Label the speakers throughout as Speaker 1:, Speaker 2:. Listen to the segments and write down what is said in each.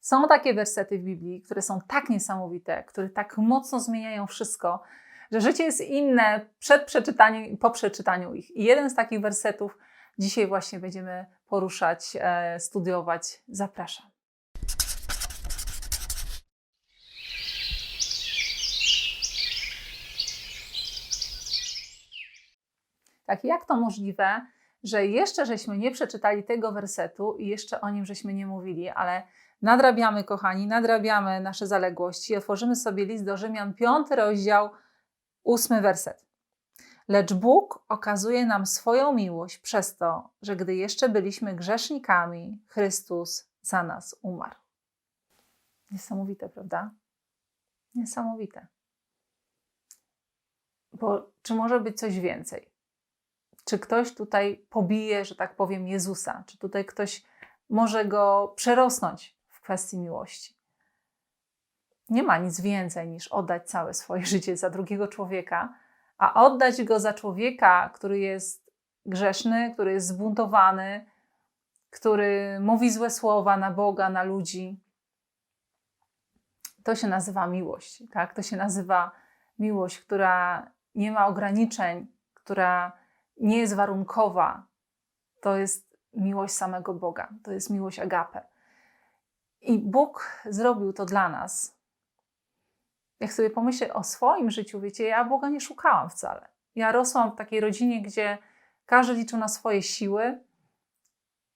Speaker 1: Są takie wersety w Biblii, które są tak niesamowite, które tak mocno zmieniają wszystko, że życie jest inne przed przeczytaniem i po przeczytaniu ich. I jeden z takich wersetów dzisiaj właśnie będziemy poruszać, e, studiować. Zapraszam. Tak, jak to możliwe, że jeszcze żeśmy nie przeczytali tego wersetu i jeszcze o nim żeśmy nie mówili, ale nadrabiamy, kochani, nadrabiamy nasze zaległości. Otworzymy sobie list do Rzymian, piąty rozdział, ósmy werset. Lecz Bóg okazuje nam swoją miłość przez to, że gdy jeszcze byliśmy grzesznikami, Chrystus za nas umarł. Niesamowite, prawda? Niesamowite. Bo czy może być coś więcej? Czy ktoś tutaj pobije, że tak powiem, Jezusa? Czy tutaj ktoś może go przerosnąć kwestii miłości? Nie ma nic więcej niż oddać całe swoje życie za drugiego człowieka, a oddać go za człowieka, który jest grzeszny, który jest zbuntowany, który mówi złe słowa na Boga, na ludzi. To się nazywa miłość, tak? To się nazywa miłość, która nie ma ograniczeń, która nie jest warunkowa. To jest miłość samego Boga, to jest miłość agape. I Bóg zrobił to dla nas. Jak sobie pomyślę o swoim życiu, wiecie, ja Boga nie szukałam wcale. Ja rosłam w takiej rodzinie, gdzie każdy liczył na swoje siły.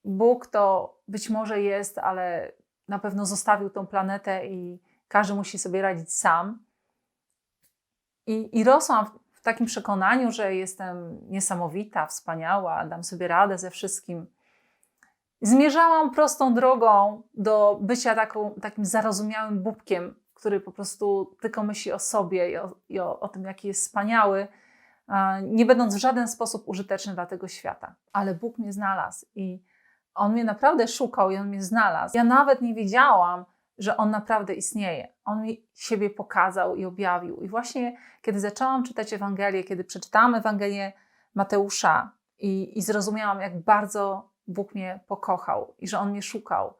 Speaker 1: Bóg to być może jest, ale na pewno zostawił tą planetę i każdy musi sobie radzić sam. I, i rosłam w takim przekonaniu, że jestem niesamowita, wspaniała, dam sobie radę ze wszystkim. Zmierzałam prostą drogą do bycia taką, takim zarozumiałym bubkiem, który po prostu tylko myśli o sobie i o, i o, o tym, jaki jest wspaniały, nie będąc w żaden sposób użyteczny dla tego świata. Ale Bóg mnie znalazł i On mnie naprawdę szukał i On mnie znalazł. Ja nawet nie wiedziałam, że On naprawdę istnieje. On mi siebie pokazał i objawił. I właśnie kiedy zaczęłam czytać Ewangelię, kiedy przeczytałam Ewangelię Mateusza i, i zrozumiałam, jak bardzo Bóg mnie pokochał i że On mnie szukał,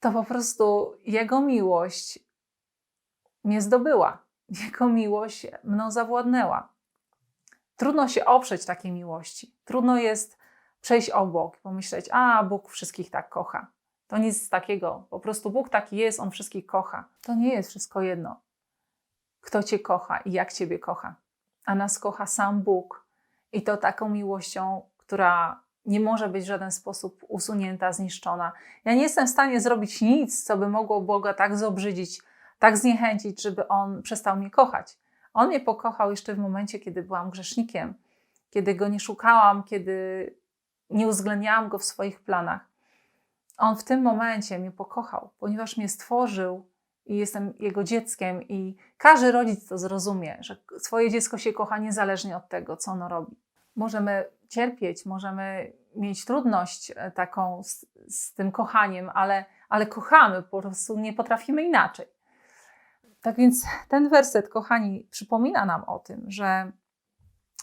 Speaker 1: to po prostu Jego miłość mnie zdobyła. Jego miłość mną zawładnęła. Trudno się oprzeć takiej miłości. Trudno jest przejść obok, pomyśleć, a Bóg wszystkich tak kocha. To nic takiego. Po prostu Bóg taki jest, On wszystkich kocha. To nie jest wszystko jedno. Kto Cię kocha i jak Ciebie kocha. A nas kocha sam Bóg. I to taką miłością, która nie może być w żaden sposób usunięta, zniszczona. Ja nie jestem w stanie zrobić nic, co by mogło Boga tak zobrzydzić, tak zniechęcić, żeby On przestał mnie kochać. On mnie pokochał jeszcze w momencie, kiedy byłam grzesznikiem, kiedy Go nie szukałam, kiedy nie uwzględniałam Go w swoich planach. On w tym momencie mnie pokochał, ponieważ mnie stworzył i jestem Jego dzieckiem i każdy rodzic to zrozumie, że swoje dziecko się kocha niezależnie od tego, co ono robi. Możemy cierpieć, możemy mieć trudność e, taką z, z, tym kochaniem, ale, ale kochamy, po prostu nie potrafimy inaczej. Tak więc ten werset, kochani, przypomina nam o tym, że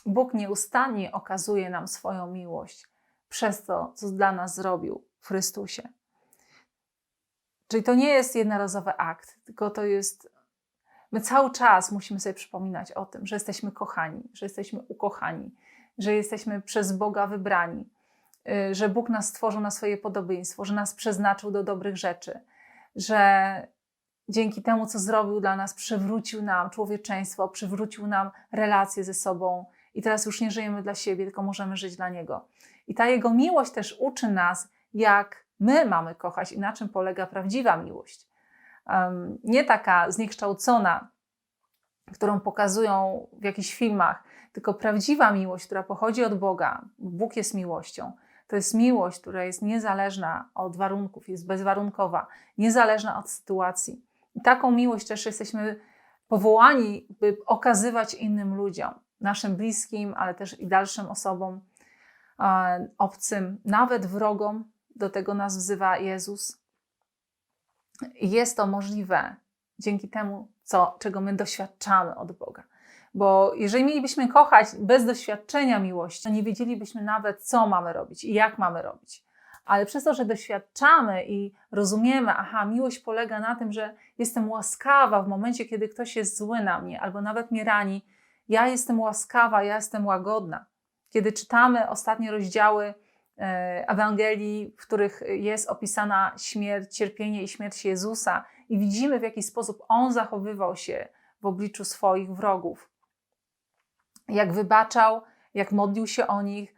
Speaker 1: Bóg nieustannie okazuje nam swoją miłość przez to, co dla nas zrobił w Chrystusie. Czyli to nie jest jednorazowy akt, tylko to jest. My cały czas musimy sobie przypominać o tym, że jesteśmy kochani, że jesteśmy ukochani, że jesteśmy przez Boga wybrani, y, że Bóg nas stworzył na swoje podobieństwo, że nas przeznaczył do dobrych rzeczy, że dzięki temu, co zrobił dla nas, przywrócił nam człowieczeństwo, przywrócił nam relacje ze sobą i teraz już nie żyjemy dla siebie, tylko możemy żyć dla Niego. I ta Jego miłość też uczy nas, jak my mamy kochać i na czym polega prawdziwa miłość. Um, nie taka zniekształcona, którą pokazują w jakichś filmach, tylko prawdziwa miłość, która pochodzi od Boga. Bóg jest miłością. To jest miłość, która jest niezależna od warunków, jest bezwarunkowa, niezależna od sytuacji. I taką miłość też jesteśmy powołani, by okazywać innym ludziom, naszym bliskim, ale też i dalszym osobom, e, obcym, nawet wrogom. Do tego nas wzywa Jezus. Jest to możliwe dzięki temu, co, czego my doświadczamy od Boga. Bo jeżeli mielibyśmy kochać bez doświadczenia miłości, to nie wiedzielibyśmy nawet, co mamy robić i jak mamy robić. ale przez to, że doświadczamy i rozumiemy, aha, miłość polega na tym, że jestem łaskawa w momencie, kiedy ktoś jest zły na mnie albo nawet mnie rani, ja jestem łaskawa, ja jestem łagodna. Kiedy czytamy ostatnie rozdziały e, Ewangelii, w których jest opisana śmierć, cierpienie i śmierć Jezusa, i widzimy, w jaki sposób on zachowywał się w obliczu swoich wrogów, jak wybaczał, jak modlił się o nich,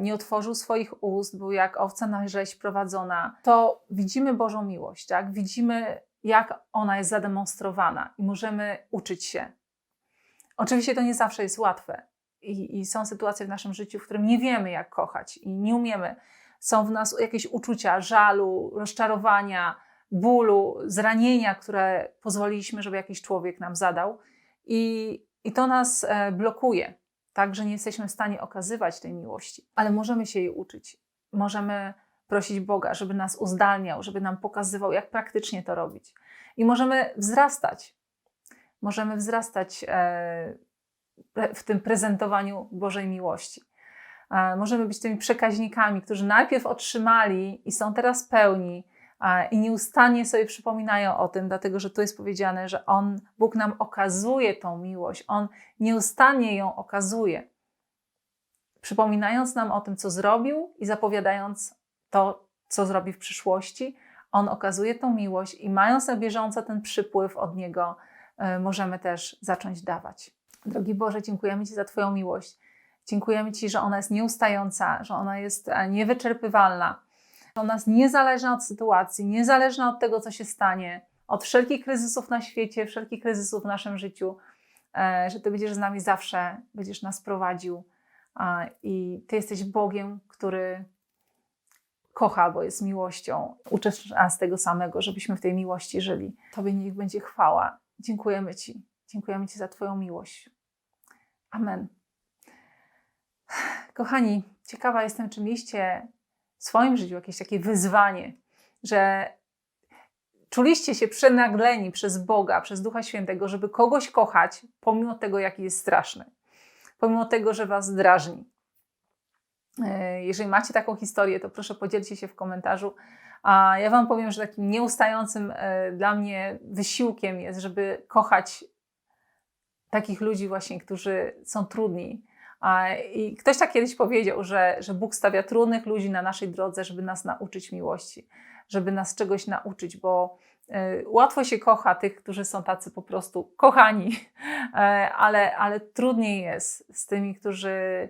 Speaker 1: nie otworzył swoich ust, był jak owca na rzeź prowadzona, to widzimy Bożą miłość, tak? Widzimy, jak ona jest zademonstrowana i możemy uczyć się. Oczywiście to nie zawsze jest łatwe. I, I, są sytuacje w naszym życiu, w którym nie wiemy, jak kochać i nie umiemy. Są w nas jakieś uczucia żalu, rozczarowania, bólu, zranienia, które pozwoliliśmy, żeby jakiś człowiek nam zadał. I, i to nas e, blokuje tak, że nie jesteśmy w stanie okazywać tej miłości, ale możemy się jej uczyć. Możemy prosić Boga, żeby nas uzdalniał, żeby nam pokazywał, jak praktycznie to robić. I możemy wzrastać. Możemy wzrastać e, w tym prezentowaniu Bożej miłości. E, możemy być tymi przekaźnikami, którzy najpierw otrzymali i są teraz pełni, i nieustannie sobie przypominają o tym, dlatego że tu jest powiedziane, że On, Bóg nam okazuje tą miłość, On nieustannie ją okazuje, przypominając nam o tym, co zrobił i zapowiadając to, co zrobi w przyszłości. On okazuje tą miłość i mając na bieżąco ten przypływ od Niego, e, możemy też zacząć dawać. Drogi Boże, dziękujemy Ci za Twoją miłość. Dziękujemy Ci, że ona jest nieustająca, że ona jest e, niewyczerpywalna, ona jest niezależna od sytuacji, niezależna od tego, co się stanie, od wszelkich kryzysów na świecie, wszelkich kryzysów w naszym życiu, e, że Ty będziesz z nami zawsze, będziesz nas prowadził i Ty jesteś Bogiem, który kocha, bo jest miłością. Uczysz nas tego samego, żebyśmy w tej miłości żyli. Tobie niech będzie chwała. Dziękujemy Ci. Dziękujemy Ci za Twoją miłość. Amen. Kochani, ciekawa jestem, czy mieliście w swoim życiu jakieś takie wyzwanie, że czuliście się przenagleni przez Boga, przez Ducha Świętego, żeby kogoś kochać, pomimo tego, jaki jest straszny, pomimo tego, że was drażni. E, jeżeli macie taką historię, to proszę podzielcie się w komentarzu. A ja Wam powiem, że takim nieustającym e, dla mnie wysiłkiem jest, żeby kochać takich ludzi właśnie, którzy są trudni, i ktoś tak kiedyś powiedział, że, że Bóg stawia trudnych ludzi na naszej drodze, żeby nas nauczyć miłości, żeby nas czegoś nauczyć, bo y, łatwo się kocha tych, którzy są tacy po prostu kochani, e, ale, ale trudniej jest z tymi, którzy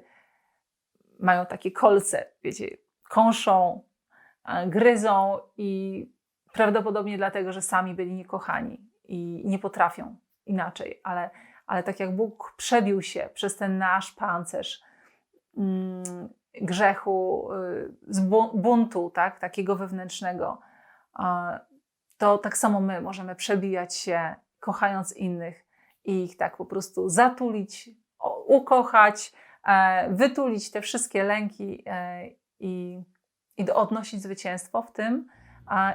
Speaker 1: mają takie kolce, wiecie, kąszą, gryzą i prawdopodobnie dlatego, że sami byli niekochani i nie potrafią inaczej, ale ale tak jak Bóg przebił się przez ten nasz pancerz mm, grzechu, y, buntu, tak, takiego wewnętrznego, to tak samo my możemy przebijać się, kochając innych i ich tak po prostu zatulić, ukochać, e, wytulić te wszystkie lęki e, i, i odnosić zwycięstwo w tym,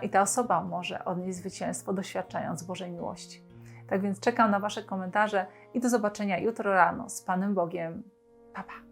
Speaker 1: i ta osoba może odnieść zwycięstwo, doświadczając Bożej miłości. Tak więc czekam na Wasze komentarze i do zobaczenia jutro rano z Panem Bogiem. Pa, pa.